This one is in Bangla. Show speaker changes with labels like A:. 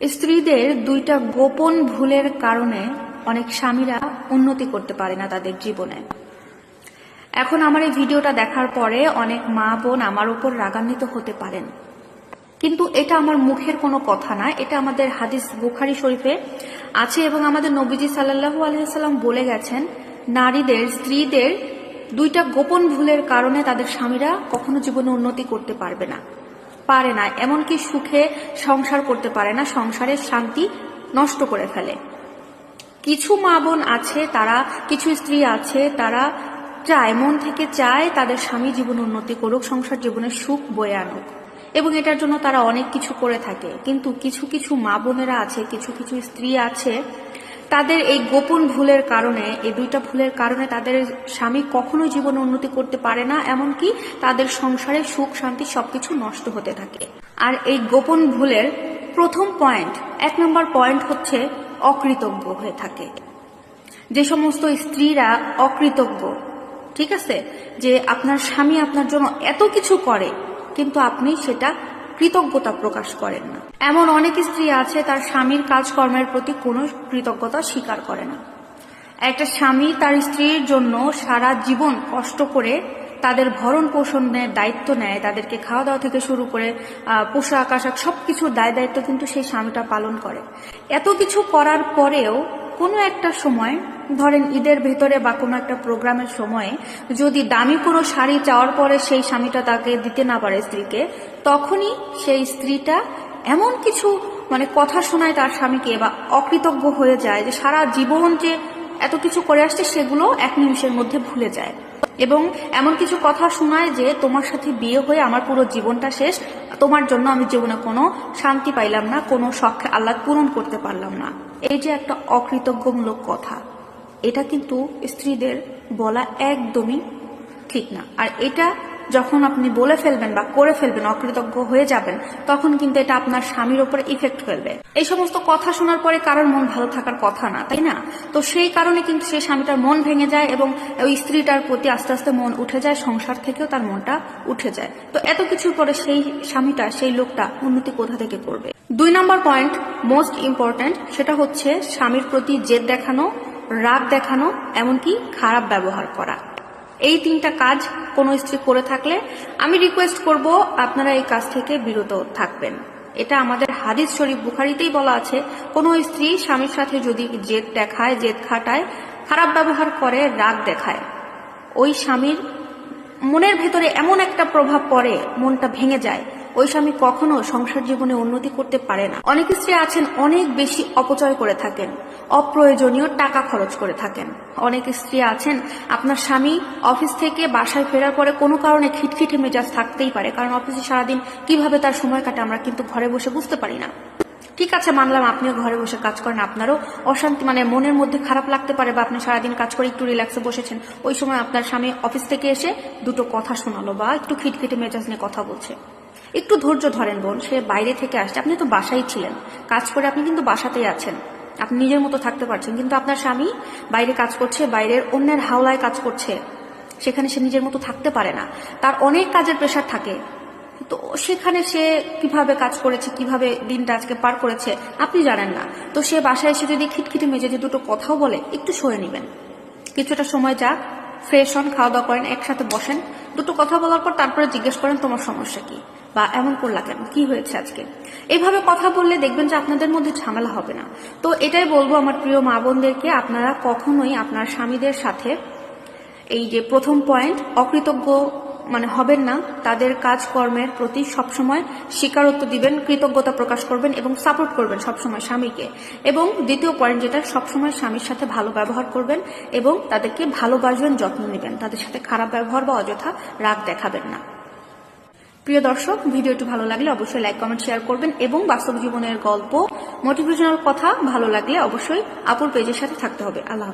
A: স্ত্রীদের দুইটা গোপন ভুলের কারণে অনেক স্বামীরা উন্নতি করতে পারে না তাদের জীবনে। এখন আমার এই ভিডিওটা দেখার পরে অনেক মা বোন আমার উপর রাগান্বিত হতে পারেন। কিন্তু এটা আমার মুখের কোনো কথা না, এটা আমাদের হাদিস বুখারি শরীফে আছে এবং আমাদের নবীজি সাল্লাহু আলহিহাল্লাম বলে গেছেন, নারীদের, স্ত্রীদের দুইটা গোপন ভুলের কারণে তাদের স্বামীরা কখনো জীবনে উন্নতি করতে পারবে না। পারে না, এমনকি সুখে সংসার করতে পারে না, সংসারের শান্তি নষ্ট করে ফেলে। কিছু মা বোন আছে, তারা, কিছু স্ত্রী আছে, তারা চায়, মন থেকে চায় তাদের স্বামী জীবন উন্নতি করুক, সংসার জীবনে সুখ বয়ে আনুক। এবং এটার জন্য তারা অনেক কিছু করে থাকে। কিন্তু কিছু কিছু মা বোনেরা আছে, কিছু কিছু স্ত্রী আছে তাদের এই গোপন ভুলের কারণে, এই দুইটা ভুলের কারণে তাদের স্বামী কখনোই জীবনে উন্নতি করতে পারে না, এমনকি তাদের সংসারে সুখ, শান্তি সবকিছু নষ্ট হতে থাকে। আর এই গোপন ভুলের প্রথম পয়েন্ট, এক নম্বর পয়েন্ট হচ্ছে অকৃতজ্ঞ হয়ে থাকে। যে সমস্ত স্ত্রীরা অকৃতজ্ঞ, ঠিক আছে? যে আপনার স্বামী আপনার জন্য এত কিছু করে, কিন্তু আপনি সেটা কৃতজ্ঞতা প্রকাশ করেন না। এমন অনেক স্ত্রী আছে, তার স্বামীর কাজকর্মের প্রতি কোনো কৃতজ্ঞতা স্বীকার করে না। একটা স্বামী তার স্ত্রীর জন্য সারা জীবন কষ্ট করে তাদের ভরণ পোষণের দায়িত্ব নেয়, তাদেরকে খাওয়া দাওয়া থেকে শুরু করে পোশাক আশাক সবকিছুর দায় দায়িত্ব কিন্তু সেই স্বামীটা পালন করে। এত কিছু করার পরেও কোনো একটা সময়, ধরেন ঈদের ভেতরে বা কোনো একটা প্রোগ্রামের সময়ে যদি দামি কোনো শাড়ি চাওয়ার পরে সেই স্বামীটা তাকে দিতে না পারে স্ত্রীকে, তখনই সেই স্ত্রীটা এমন কিছু মানে কথা শোনায় তার স্বামীকে বা অকৃতজ্ঞ হয়ে যায় যে সারা জীবন যে এত কিছু করে আসছে সেগুলো এক নিমিষের মধ্যে ভুলে যায়। এবং এমন কিছু কথা শোনায় যে তোমার সাথে বিয়ে হয়ে আমার পুরো জীবনটা শেষ তোমার জন্য আমি জীবনে কোনো শান্তি পাইলাম না, কোনো শখ আল্লাহ পূরণ করতে পারলাম না। এই যে একটা অকৃতজ্ঞমূলক কথা, এটা কিন্তু স্ত্রীদের বলা একদমই ঠিক না। আর এটা যখন আপনি বলে ফেলবেন বা করে ফেলবেন, অকৃতজ্ঞ হয়ে যাবেন, তখন কিন্তু এটা আপনার স্বামীর উপর ইফেক্ট ফেলবে। এই সমস্ত কথা শোনার পরে কারোর মন ভালো থাকার কথা না, তাই না? তো সেই কারণে কিন্তু সেই স্বামীটার মন ভেঙে যায় এবং ওই স্ত্রীটার প্রতি আস্তে আস্তে মন উঠে যায়, সংসার থেকেও তার মনটা উঠে যায়। তো এত কিছুর পরে সেই স্বামীটা, সেই লোকটা উন্নতি কোথা থেকে করবে? দুই নম্বর পয়েন্ট মোস্ট ইম্পর্ট্যান্ট সেটা হচ্ছে স্বামীর প্রতি জেদ দেখানো, রাগ দেখানো, এমনকি খারাপ ব্যবহার করা। এই তিনটা কাজ কোনো স্ত্রী করে থাকলে আমি রিকোয়েস্ট করব আপনারা এই কাজ থেকে বিরত থাকবেন। এটা আমাদের হাদিস শরীফ বুখারিতেই বলা আছে। কোনো স্ত্রী স্বামীর সাথে যদি জেদ দেখায়, জেদ খাটায়, খারাপ ব্যবহার করে, রাগ দেখায়, ওই স্বামীর মনের ভেতরে এমন একটা প্রভাব পড়ে, মনটা ভেঙে যায় ওই স্বামী কখনো সংসার জীবনে উন্নতি করতে পারে না। অনেক স্ত্রী আছেন, অনেক বেশি অপচয় করে থাকেন, অপ্রয়োজনীয় টাকা খরচ করে থাকেন। অনেক স্ত্রী আছেন, আপনার স্বামী অফিস থেকে বাসায় ফেরার পরে কোনো কারণে খিটখিটে মেজাজ থাকতেই পারে, কারণ অফিসে সারাদিন কীভাবে তার সময় কাটে আমরা কিন্তু ঘরে বসে বুঝতে পারি না। ঠিক আছে, মানলাম আপনিও ঘরে বসে কাজ করেন, আপনারও অশান্তি মানে মনের মধ্যে খারাপ লাগতে পারে বা আপনি সারাদিন কাজ করে একটু রিল্যাক্সে বসেছেন, ওই সময় আপনার স্বামী অফিস থেকে এসে দুটো কথা শোনালো বা একটু খিটখিটে মেজাজ নিয়ে কথা বলছে। একটু ধৈর্য ধরেন বোন, সে বাইরে থেকে আসছে। আপনি তো বাসায় ছিলেন। কাজ করে আপনি কিন্তু বাসাতেই আছেন। আপনি নিজের মতো থাকতে পারছেন, কিন্তু আপনার স্বামী বাইরে কাজ করছে, বাইরের অন্যের হাওলায় কাজ করছে। সেখানে সে নিজের মতো থাকতে পারে না। তার অনেক কাজের প্রেশার থাকে। তো সেখানে সে কীভাবে কাজ করেছে, কীভাবে দিনটা আজকে পার করেছে, আপনি জানেন না। তো সে বাসায় এসে যদি খিটখিটে মেজে যদি দুটো কথাও বলে, একটু সরে নেবেন। কিছুটা সময় যাক ফ্রেশ হন খাওয়া দাওয়া করেন, একসাথে বসেন। দুটো কথা বলার পর তারপরে জিজ্ঞেস করেন, তোমার সমস্যা কি? বা এমন করলা কেন? কি হয়েছে আজকে? এভাবে কথা বললে দেখবেন যে আপনাদের মধ্যে ঝামেলা হবে না। তো এটাই বলব আমার প্রিয় মা বোনদেরকে, আপনারা কখনোই আপনার স্বামীদের সাথে এই যে প্রথম পয়েন্ট অকৃতজ্ঞ মানে হবেন না, তাদের কাজকর্মের প্রতি সবসময় স্বীকারোত্তর দিবেন, কৃতজ্ঞতা প্রকাশ করবেন এবং সাপোর্ট করবেন সবসময় স্বামীকে। এবং দ্বিতীয় পয়েন্ট যেটা, সবসময় স্বামীর সাথে ভালো ব্যবহার করবেন এবং তাদেরকে ভালোবাসবেন, যত্ন নেবেন। তাদের সাথে খারাপ ব্যবহার বা অযথা রাগ দেখাবেন না। প্রিয় দর্শক, ভিডিওটি ভালো লাগলে অবশ্যই লাইক কমেন্ট শেয়ার করবেন এবং বাস্তব জীবনের গল্প মোটিভেশনাল কথা ভালো লাগলে অবশ্যই আপুর পেজের সাথে থাকতে হবে। আল্লাহ।